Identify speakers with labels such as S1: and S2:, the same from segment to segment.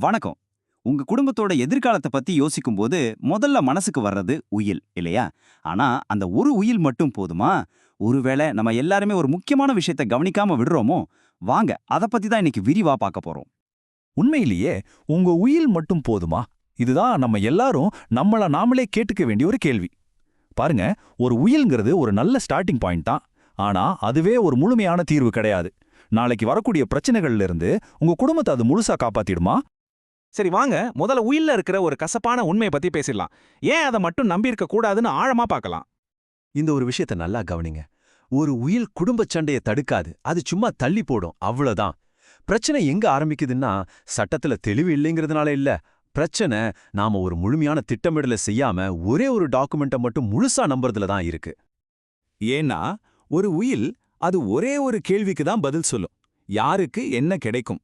S1: வணக்கம். உங்க குடும்பத்தோட எதிர்காலத்தை பத்தி யோசிக்கும்போது முதல்ல மனசுக்கு வர்றது உயில் இல்லையா? ஆனா அந்த ஒரு உயில் மட்டும் போதுமா? ஒருவேளை நம்ம எல்லாருமே ஒரு முக்கியமான விஷயத்தை கவனிக்காம விடுறோமோ? வாங்க அத பத்தி தான் இன்னைக்கு விரிவா பார்க்க போறோம்.
S2: உண்மையிலேயே உங்க உயில் மட்டும் போதுமா? இதுதான் நம்ம எல்லாரும் நம்மள நாமளே கேட்டுக்க வேண்டிய ஒரு கேள்வி. பாருங்க ஒரு உயில்ங்கிறது ஒரு நல்ல ஸ்டார்டிங் பாயிண்ட் தான். ஆனா அதுவே ஒரு முழுமையான தீர்வு கிடையாது. நாளைக்கு வரக்கூடிய பிரச்சனைகள்ல இருந்து உங்க குடும்பத்தை அது முழுசா காப்பாத்திடுமா?
S3: சரி வாங்க. முதல்ல உயில்ல இருக்கிற ஒரு கசப்பான உண்மையை பத்தி பேசிடலாம். ஏன் அதை மட்டும் நம்பி இருக்க கூடாதுன்னு ஆழமா பார்க்கலாம்.
S4: இந்த ஒரு விஷயத்த நல்லா கவனிங்க. ஒரு உயில் குடும்பச் சண்டைய தடுக்காது. அது சும்மா தள்ளி போடும். அவ்வளவுதான். பிரச்சனை எங்க ஆரம்பிக்குதுன்னா சட்டத்துல தெளிவு இல்லைங்கிறதுனால இல்ல. பிரச்சனை நாம ஒரு முழுமையான திட்டமிடலை செய்யாம ஒரே ஒரு டாக்குமெண்ட்டை மட்டும் முழுசா நம்புறதுல தான் இருக்கு.
S5: ஏன்னா ஒரு உயில் அது ஒரே ஒரு கேள்விக்கு தான் பதில் சொல்லும். யாருக்கு என்ன கிடைக்கும்?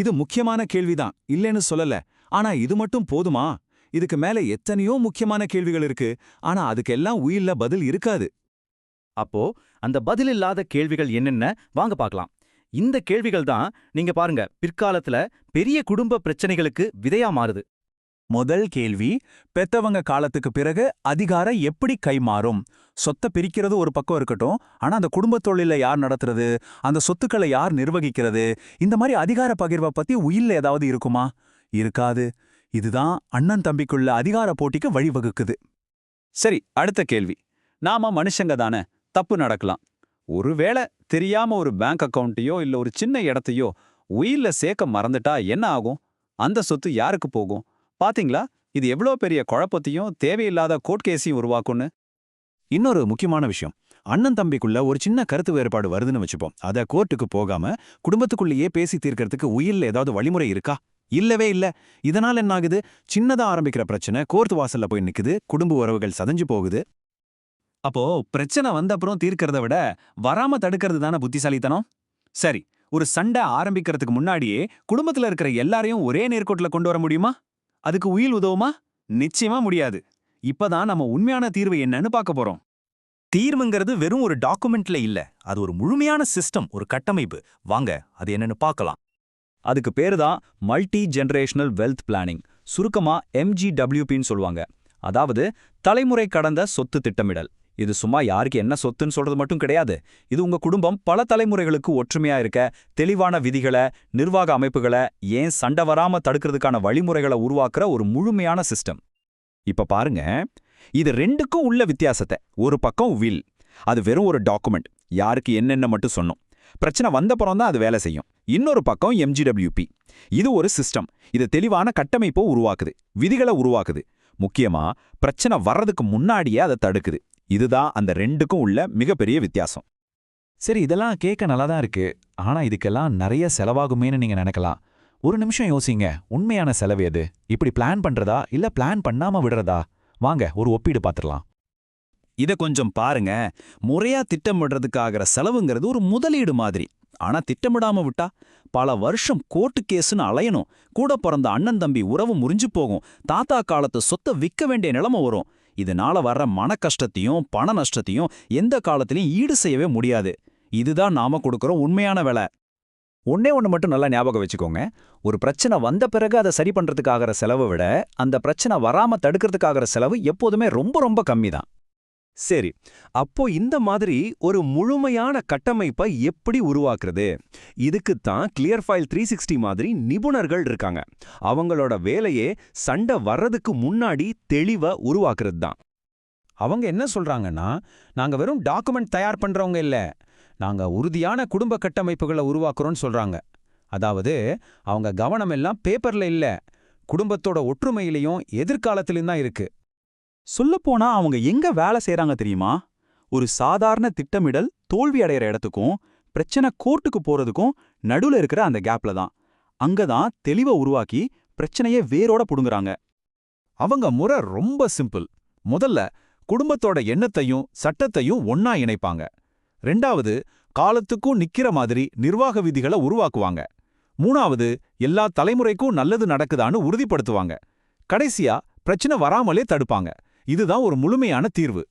S5: இது முக்கியமான கேள்விதான். இல்லைன்னு சொல்லல. ஆனா இது மட்டும் போதுமா? இதுக்கு மேல எத்தனையோ முக்கியமான கேள்விகள் இருக்கு. ஆனா அதுக்கெல்லாம் உயில்ல பதில் இருக்காது.
S6: அப்போ அந்த பதில் இல்லாத கேள்விகள் என்னென்ன? வாங்க பார்க்கலாம். இந்த கேள்விகள் தான் நீங்க பாருங்க பிற்காலத்துல பெரிய குடும்ப பிரச்சனைகளுக்கு விதையா மாறுது.
S5: முதல் கேள்வி பெத்தவங்க காலத்துக்கு பிறகு அதிகாரம் எப்படி கைமாறும்? சொத்தை பிரிக்கிறது ஒரு பக்கம் இருக்கட்டும் ஆனா அந்த குடும்பத் தொழில யார் நடத்துறது? அந்த சொத்துக்களை யார் நிர்வகிக்கிறது? இந்த மாதிரி அதிகார பகிர்வை பத்தி உயில்ல ஏதாவது இருக்குமா? இருக்காது. இதுதான் அண்ணன் தம்பிக்குள்ள அதிகார போட்டிக்கு வழிவகுக்குது. சரி அடுத்த கேள்வி. நாம மனுஷங்க தானே தப்பு நடக்கலாம். ஒருவேளை தெரியாம ஒரு பேங்க் அக்கவுண்ட்டையோ இல்ல ஒரு சின்ன இடத்தையோ உயில்ல சேர்க்க மறந்துட்டா என்ன ஆகும்? அந்த சொத்து யாருக்கு போகும்? பாத்தீங்களா? இது எவ்வளோ பெரிய குழப்பத்தையும் தேவையில்லாத கோர்ட் கேஸையும் உருவாக்கும்னு? இன்னொரு முக்கியமான விஷயம். அண்ணன் தம்பிக்குள்ள ஒரு சின்ன கருத்து வேறுபாடு வருதுன்னு வச்சுப்போம். அத கோர்ட்டுக்கு போகாம குடும்பத்துக்குள்ளேயே பேசி தீர்க்கறதுக்கு உயில்ல ஏதாவது வழிமுறை இருக்கா? இல்லவே இல்ல. இதனால என்னாகுது? சின்னதா ஆரம்பிக்கிற பிரச்சனை கோர்ட் வாசல்ல போய் நிக்குது. குடும்ப உறவுகள் சதஞ்சு போகுது. அப்போ பிரச்சனை வந்த அப்புறம் தீர்க்கறத விட வராம தடுக்கிறது தானே புத்திசாலித்தனம்? சரி ஒரு சண்டை ஆரம்பிக்கிறதுக்கு முன்னாடியே குடும்பத்துல இருக்கிற எல்லாரையும் ஒரே நேர்கோட்டுல கொண்டு வர முடியுமா? அதுக்கு உயில் உதவுமா? நிச்சயமா முடியாது. இப்பதான் நம்ம உண்மையான தீர்வு என்னன்னு பார்க்க போறோம்.
S2: தீர்வுங்கிறது வெறும் ஒரு டாக்குமெண்ட்ல இல்ல. அது ஒரு முழுமையான சிஸ்டம் ஒரு கட்டமைப்பு. வாங்க அது என்னன்னு பார்க்கலாம்.
S1: அதுக்கு பேரு தான் மல்டி ஜெனரேஷனல் வெல்த் பிளானிங். சுருக்கமா எம்ஜிடபிள்யூபின்னு சொல்லுவாங்க. அதாவது தலைமுறை கடந்த சொத்து திட்டமிடல். இது சும்மா யாருக்கு என்ன சொத்துன்னு சொல்றது மட்டும் கிடையாது. இது உங்க குடும்பம் பல தலைமுறைகளுக்கு ஒற்றுமையா இருக்க தெளிவான விதிகளை நிர்வாக அமைப்புகளை ஏன் சண்டை வராம தடுக்கிறதுக்கான வழிமுறைகளை உருவாக்குற ஒரு முழுமையான சிஸ்டம் இப்ப பாருங்க. இது ரெண்டுக்கும் உள்ள வித்தியாசத்தை. ஒரு பக்கம் வில் அது வெறும் ஒரு டாக்குமெண்ட் யாருக்கு என்னென்ன மட்டும் சொன்னோம். பிரச்சனை வந்தப்புறம் தான் அது வேலை செய்யும். இன்னொரு பக்கம் எம்ஜிடபிள்யூபி இது ஒரு சிஸ்டம் இது தெளிவான கட்டமைப்பை உருவாக்குது. விதிகளை உருவாக்குது. முக்கியமா பிரச்சனை வர்றதுக்கு முன்னாடியே அதை தடுக்குது. இதுதான் அந்த ரெண்டுக்கும் உள்ள மிகப்பெரிய வித்தியாசம்.
S2: சரி இதெல்லாம் கேட்க நல்லா தான் இருக்கு. ஆனா இதுக்கெல்லாம் நிறைய செலவாகுமேனு நீங்க நினைக்கலாம். ஒரு நிமிஷம் யோசிங்க. உண்மையான செலவு எது? இப்படி பிளான் பண்றதா? இல்ல பிளான் பண்ணாம விடுறதா? வாங்க ஒரு ஒப்பீடு பார்த்துடலாம்.
S5: இத கொஞ்சம் பாருங்க. முறையா திட்டமிடுறதுக்காகிற செலவுங்கிறது ஒரு முதலீடு மாதிரி. ஆனா திட்டமிடாம விட்டா பல வருஷம் கோர்ட்டு கேஸ்னு அலையணும். கூட பிறந்த அண்ணன் தம்பி உறவு முறிஞ்சு போகும். தாத்தா காலத்து சொத்தை விற்க வேண்டிய நிலைமை வரும். இதனால வர்ற மன கஷ்டத்தையும் பண நஷ்டத்தையும் எந்த காலத்திலையும் ஈடு செய்யவே முடியாது. இதுதான் நாம கொடுக்கற உண்மையான வேலை. ஒன்னே ஒன்று மட்டும் நல்லா ஞாபகம் வச்சுக்கோங்க. ஒரு பிரச்சனை வந்த பிறகு அதை சரி பண்றதுக்காகிற செலவை விட அந்த பிரச்சனை வராம தடுக்கிறதுக்காகிற செலவு எப்போதுமே ரொம்ப ரொம்ப கம்மி தான்
S4: சரி அப்போ இந்த மாதிரி ஒரு முழுமையான கட்டமைப்பை எப்படி உருவாக்குறது? இதுக்குத்தான் கிளியர் ஃபைல் த்ரீ சிக்ஸ்டி மாதிரி நிபுணர்கள் இருக்காங்க. அவங்களோட வேலையே சண்டை வர்றதுக்கு முன்னாடி தெளிவை உருவாக்குறது தான்
S5: அவங்க என்ன சொல்றாங்கன்னா நாங்க வெறும் டாக்குமெண்ட் தயார் பண்றவங்க இல்ல நாங்க உறுதியான குடும்ப கட்டமைப்புகளை உருவாக்குறோம்னு சொல்றாங்க. அதாவது அவங்க கவனம் எல்லாம் பேப்பர்ல இல்ல குடும்பத்தோட ஒற்றுமையிலையும் எதிர்காலத்திலும் தான் இருக்கு.
S1: சொல்லப்போனா அவங்க எங்க வேலை செய்றாங்க தெரியுமா? ஒரு சாதாரண திட்டமிடல் தோல்வி அடையிற இடத்துக்கும் பிரச்சனை கோர்ட்டுக்கு போறதுக்கும் நடுவுல இருக்கிற அந்த கேப்ல தான். அங்கதான் தெளிவை உருவாக்கி பிரச்சனையை வேரோட புடுங்குறாங்க.
S5: அவங்க முறை ரொம்ப சிம்பிள் முதல்ல குடும்பத்தோட எண்ணத்தையும் சட்டத்தையும் ஒன்னா இணைப்பாங்க. ரெண்டாவது காலத்துக்கும் நிக்கிற மாதிரி நிர்வாக விதிகளை உருவாக்குவாங்க. மூணாவது எல்லா தலைமுறைக்கும் நல்லது நடக்குதான்னு உறுதிப்படுத்துவாங்க. கடைசியா பிரச்சனை வராமலே தடுப்பாங்க. இதுதான் ஒரு முழுமையான தீர்வு.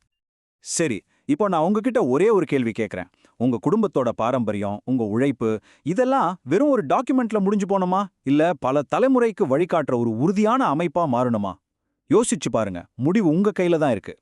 S5: சரி இப்போ நான் உங்ககிட்ட ஒரே ஒரு கேள்வி கேட்குறேன்
S2: உங்க குடும்பத்தோட பாரம்பரியம் உங்க உழைப்பு இதெல்லாம் வெறும் ஒரு டாக்குமெண்ட்ல முடிஞ்சு போனோமா இல்ல பல தலைமுறைக்கு வழிகாட்டுற ஒரு உறுதியான அமைப்பா மாறணுமா? யோசிச்சு பாருங்க முடிவு உங்க கையில தான் இருக்கு.